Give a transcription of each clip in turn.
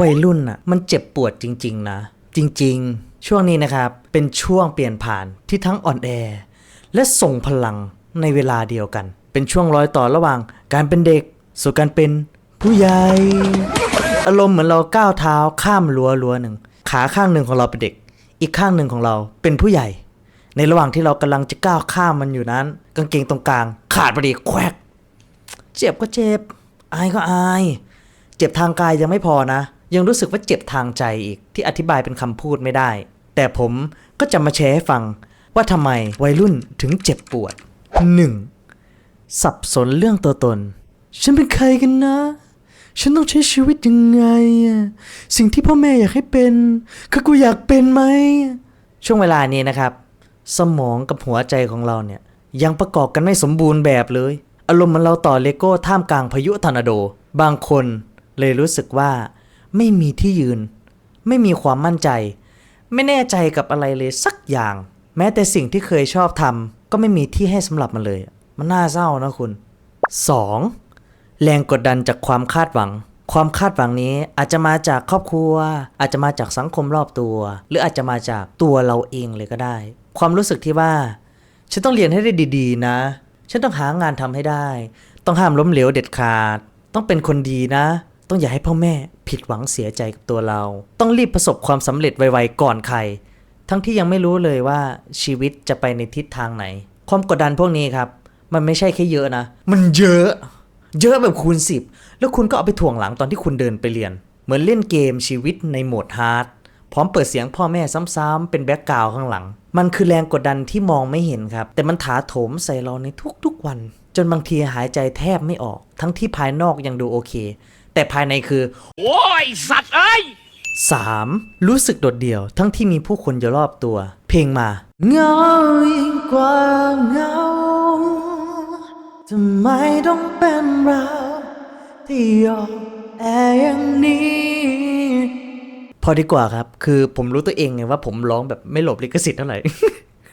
วัยรุ่นอะมันเจ็บปวดจริง ๆ นะ จริง ๆ ช่วงนี้นะครับ เป็นช่วงเปลี่ยนผ่านที่ทั้งอ่อนแอ และส่งพลังในเวลาเดียวกัน เป็นช่วงรอยต่อระหว่างการเป็นเด็ก สู่การเป็นผู้ใหญ่ อารมณ์เหมือนเราก้าวเท้าข้ามรั้วรั้วหนึ่ง ขาข้างหนึ่งของเราเป็นเด็ก อีกข้างหนึ่งของเราเป็นผู้ใหญ่ ในระหว่างที่เรากำลังจะก้าวข้ามมันอยู่นั้น กางเกงตรงกลาง ขาดพอดีแควกเจ็บก็เจ็บ อายก็อาย เจ็บทางกายยังไม่พอนะ ยังรู้สึกว่าเจ็บทางใจอีกที่อธิบายเป็นคำพูดไม่ได้ แต่ผมก็จะมาแชร์ให้ฟังว่าทำไมวัยรุ่นถึงเจ็บปวด 1. สับสนเรื่องตัวตน ฉันเป็นใครกันนะ ฉันต้องใช้ชีวิตยังไงอะสิ่งที่พ่อแม่อยากให้เป็น คือกูอยากเป็นไหม ช่วงเวลานี้นะครับ สมองกับหัวใจของเราเนี่ย ยังประกอบกันไม่สมบูรณ์แบบเลย อารมณ์มันเราต่อเลโก้ท่ามกลางพายุทอร์นาโด บางคนเลยรู้สึกว่า ไม่มีที่ยืน ไม่มีความมั่นใจ ไม่แน่ใจกับอะไรเลยสักอย่าง แม้แต่สิ่งที่เคยชอบทำก็ไม่มีที่ให้สำหรับมันเลย มันน่าเศร้านะคุณ 2. แรงกดดันจากความคาดหวัง ความคาดหวังนี้อาจจะมาจากครอบครัว อาจจะมาจากสังคมรอบตัว หรืออาจจะมาจากตัวเราเองเลยก็ได้ ความรู้สึกที่ว่า ฉันต้องเรียนให้ได้ดีๆ นะ ฉันต้องหางานทำให้ได้ ต้องห้ามล้มเหลวเด็ดขาด ต้องเป็นคนดีนะ ต้องอย่าให้พ่อแม่ผิดหวังเสียใจกับตัวเรา ต้องรีบประสบความสำเร็จไวๆก่อนใคร ทั้งที่ยังไม่รู้เลยว่าชีวิตจะไปในทิศทางไหน ความกดดันพวกนี้ครับ มันไม่ใช่แค่เยอะนะ มันเยอะ เยอะแบบคูณสิบแล้วคุณก็เอาไปถ่วงหลังตอนที่คุณเดินไปเรียน เหมือนเล่นเกมชีวิตในโหมดฮาร์ดพร้อมเปิดเสียงพ่อแม่ซ้ำๆเป็นแบ็กกราวข้างหลัง มันคือแรงกดดันที่มองไม่เห็นครับ แต่มันถาโถมใส่เราในทุกๆวัน จนบางทีหายใจแทบไม่ออก ทั้งที่ภายนอกยังดูโอเค แต่ภายในคือ โอ้ยสัตว์เอ้ย 3. รู้สึกโดดเดี่ยว ทั้งที่มีผู้คนอยู่รอบตัว เพลงมาเงายิ่งกว่าเงาทำไมต้องเป็นเราที่ยอมแออย่างนี้ พอดีกว่าครับ คือผมรู้ตัวเองไงว่าผมร้องแบบไม่หลบลิขสิทธิ์เท่าไหร่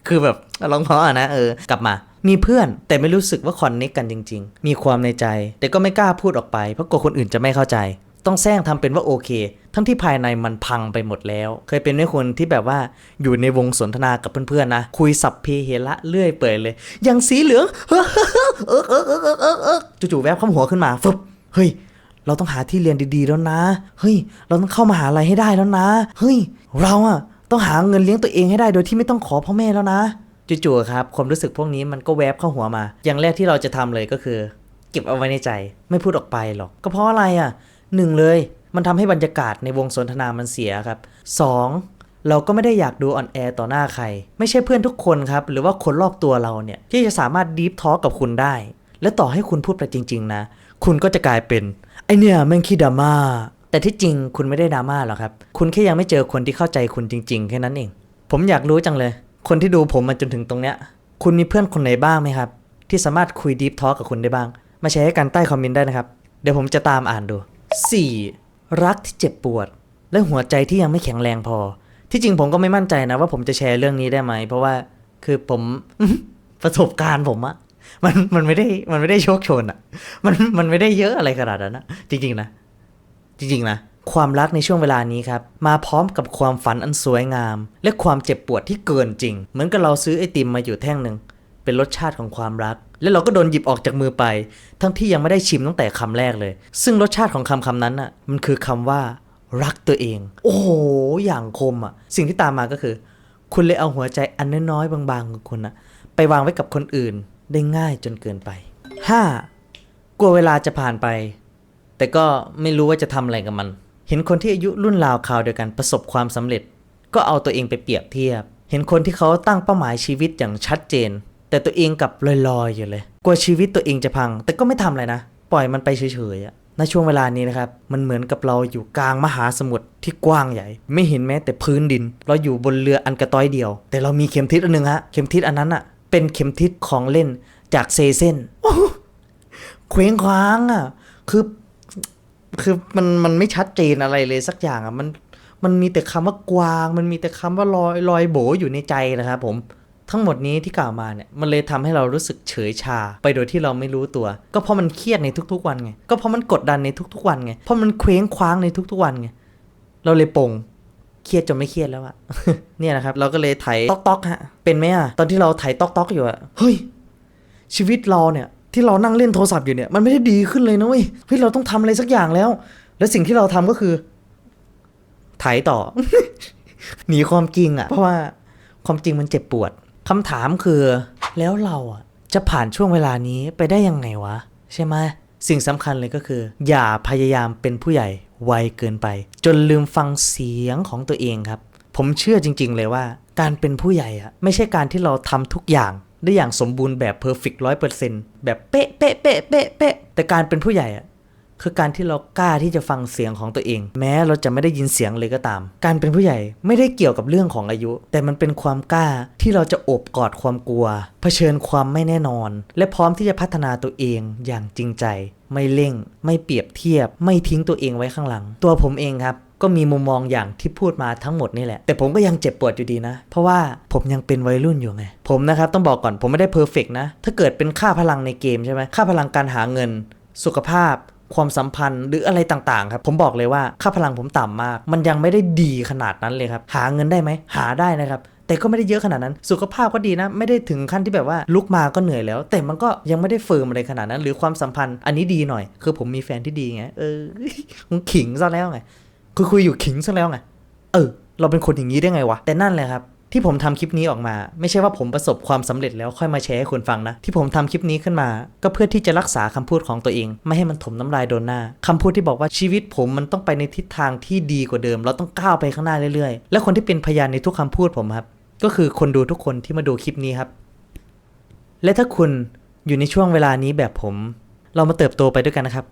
คือแบบร้องเพราะอะนะเออกลับมา มีเพื่อนแต่ไม่รู้สึกว่าคอนเนคกันจริง ๆ มีความในใจ แต่ก็ไม่กล้าพูดออกไป เพราะกลัวคนอื่นจะไม่เข้าใจ ต้องแซงทำเป็นว่าโอเค ทั้งที่ภายในมันพังไปหมดแล้ว เคยเป็นไหมคนที่แบบว่าอยู่ในวงสนทนากับเพื่อนๆนะ คุยสับเพเฮระเรื่อยเปื่อยเลย อย่างสีเหลืองเออเออเออเออเออจู่ๆแวบข้าหัวขึ้นมาฟึบเฮ้ยเราต้องหาที่เรียนดีๆแล้วนะ เฮ้ย เราต้องเข้ามาหาลัยให้ได้แล้วนะ เฮ้ย เราอะต้องหาเงินเลี้ยงตัวเองให้ได้โดยที่ไม่ต้องขอพ่อแม่แล้วนะ จู่ๆครับความรู้สึกพวกนี้มันก็แวบเข้าหัวมา อย่างแรกที่เราจะทำเลยก็คือ เก็บเอาไว้ในใจไม่พูดออกไปหรอก ก็เพราะอะไรอะหนึ่งเลย มันทำให้บรรยากาศในวงสนทนามันเสียครับสองเราก็ไม่ได้อยากดูอ่อนแอต่อหน้าใคร ไม่ใช่เพื่อนทุกคนครับ หรือว่าคนรอบตัวเราเนี่ยที่จะสามารถดีฟทอกับคุณได้ และต่อให้คุณพูดไปจริง ๆ นะ คุณก็จะกลายเป็นไอเนี่ยแม่งขี้ดราม่าแต่ที่จริงคุณไม่ได้ดราม่าหรอกครับ คุณแค่ยังไม่เจอคนที่เข้าใจคุณจริง ๆ แค่นั้นเอง ผมอยากรู้จังเลย คนที่ดูผมมาจนถึงตรงเนี้ย คุณมีเพื่อนคนไหนบ้างไหมครับ ที่สามารถคุยดีฟทอกับคุณได้บ้าง มาแชร์ให้กันใต้คอมเมนต์ได้นะครับ เดี๋ยวผมจะตามอ่านดู 4. รักที่เจ็บปวด และหัวใจที่ยังไม่แข็งแรงพอ ที่จริงผมก็ไม่มั่นใจนะว่าผมจะแชร์เรื่องนี้ได้ไหม เพราะว่าคือผมประสบการณ์ผมอะมันมันไม่ได้มันไม่ได้โชคชนอะมันมันไม่ได้เยอะอะไรขนาดนั้นนะจริง ๆ นะ จริง ๆ นะ ความรักในช่วงเวลานี้ครับ มาพร้อมกับความฝันอันสวยงาม และความเจ็บปวดที่เกินจริง เหมือนกับเราซื้อไอติมมาอยู่แท่งหนึ่งเป็นรสชาติของความรัก แล้วเราก็โดนหยิบออกจากมือไป ทั้งที่ยังไม่ได้ชิมตั้งแต่คำแรกเลย ซึ่งรสชาติของคำคำนั้นน่ะมันคือคำว่า รักตัวเอง โอ้โหอย่างคมอะ สิ่งที่ตามมาก็คือ คุณเลยเอาหัวใจอันน้อยๆบางๆของคุณน่ะไปวางไว้กับคนอื่นได้ง่ายจนเกินไป 5. กลัวเวลาจะผ่านไป แต่ก็ไม่รู้ว่าจะทำอะไรกับมัน เห็นคนที่อายุรุ่นราวคราวเดียวกันประสบความสำเร็จ ก็เอาตัวเองไปเปรียบเทียบ เห็นคนที่เขาตั้งเป้าหมายชีวิตอย่างชัดเจน แต่ตัวเองกับลอยๆอยู่เลย กลัวชีวิตตัวเองจะพัง แต่ก็ไม่ทำอะไรนะ ปล่อยมันไปเฉยๆอะในช่วงเวลานี้นะครับ มันเหมือนกับเราอยู่กลางมหาสมุทรที่กว้างใหญ่ ไม่เห็นแม้แต่พื้นดิน เราอยู่บนเรืออันกระต้อยเดียว แต่เรามีเข็มทิศอันหนึ่งฮะเข็มทิศอันนั้นอะเป็นเข็มทิศของเล่นจากเซเซนเคว้งคว้างอะคือ คือมันมันไม่ชัดเจนอะไรเลยสักอย่างอะมันมันมีแต่คำว่ากวาง มันมีแต่คำว่าลอยลอยโบอยู่ในใจนะครับผมทั้งหมดนี้ที่กล่าวมาเนี่ยมันเลยทำให้เรารู้สึกเฉยชา ไปโดยที่เราไม่รู้ตัว ก็เพราะมันเครียดในทุกๆวันไงก็เพราะมันกดดันในทุกๆวันไงเพราะมันเคว้งคว้างในทุกๆวันไงเราเลยปงเครียดจนไม่เครียดแล้วอะเนี่ยนะครับ เราก็เลยไถต๊อกต๊อกฮะเป็นไหมอะตอนที่เราไถต๊อกต๊อกอยู่อะเฮ้ยชีวิตเราเนี่ย ที่เรานั่งเล่นโทรศัพท์อยู่เนี่ยมันไม่ได้ดีขึ้นเลยนะเว้ยเฮ้ยเราต้องทำอะไรสักอย่างแล้ว แล้วสิ่งที่เราทำก็คือไถต่อ หนีความจริงอะเพราะว่าความจริงมันเจ็บปวดคำถามคือ แล้วเราอะจะผ่านช่วงเวลานี้ไปได้ยังไงวะ ใช่ไหมสิ่งสำคัญเลยก็คือ อย่าพยายามเป็นผู้ใหญ่ไวเกินไป จนลืมฟังเสียงของตัวเองครับ ผมเชื่อจริง ๆ เลยว่า การเป็นผู้ใหญ่อะไม่ใช่การที่เราทำทุกอย่าง ได้อย่างสมบูรณ์แบบเพอร์เฟกต์ร้อยเปอร์เซ็นต์แบบเป๊ะเป๊ะเป๊ะเป๊ะเป๊ะแต่การเป็นผู้ใหญ่อะคือการที่เรากล้าที่จะฟังเสียงของตัวเอง แม้เราจะไม่ได้ยินเสียงเลยก็ตาม การเป็นผู้ใหญ่ไม่ได้เกี่ยวกับเรื่องของอายุ แต่มันเป็นความกล้าที่เราจะโอบกอดความกลัว เผชิญความไม่แน่นอน และพร้อมที่จะพัฒนาตัวเองอย่างจริงใจ ไม่เร่ง ไม่เปรียบเทียบ ไม่ทิ้งตัวเองไว้ข้างหลัง ตัวผมเองครับ ก็มีมุมมองอย่างที่พูดมาทั้งหมดนี่แหละ แต่ผมก็ยังเจ็บปวดอยู่ดีนะ เพราะว่าผมยังเป็นวัยรุ่นอยู่ไง ผมนะครับต้องบอกก่อนผมไม่ได้เพอร์เฟกนะ ถ้าเกิดเป็นค่าพลังในเกมใช่ไหมค่าพลังการหาเงิน สุขภาพความสัมพันธ์หรืออะไรต่างๆครับ ผมบอกเลยว่าค่าพลังผมต่ำมาก มันยังไม่ได้ดีขนาดนั้นเลยครับ หาเงินได้ไหม หาได้นะครับ แต่ก็ไม่ได้เยอะขนาดนั้น สุขภาพก็ดีนะ ไม่ได้ถึงขั้นที่แบบว่าลุกมาก็เหนื่อยแล้ว แต่มันก็ยังไม่ได้เฟิร์มอะไรขนาดนั้น หรือความสัมพันธ์อันนี้ดีหน่อย คือผมมีแฟนที่ดีไง เออมึงขิงซะแล้วไง คือคุยอยู่ขิงซะแล้วไงเออ เราเป็นคนอย่างนี้ได้ไงวะ แต่นั่นแหละครับ ที่ผมทำคลิปนี้ออกมา ไม่ใช่ว่าผมประสบความสำเร็จแล้วค่อยมาแชร์ให้คุณฟังนะ ที่ผมทำคลิปนี้ขึ้นมา ก็เพื่อที่จะรักษาคำพูดของตัวเอง ไม่ให้มันถมน้ำลายโดนหน้าคำพูดที่บอกว่าชีวิตผมมันต้องไปในทิศทางที่ดีกว่าเดิม เราต้องก้าวไปข้างหน้าเรื่อยๆ และคนที่เป็นพยานในทุกคำพูดผมครับ ก็คือคนดูทุกคนที่มาดูคลิปนี้ครับ และถ้าคุณอยู่ในช่วงเวลานี้แบบผม เรามาเติบโตไปด้วยกันนะครับ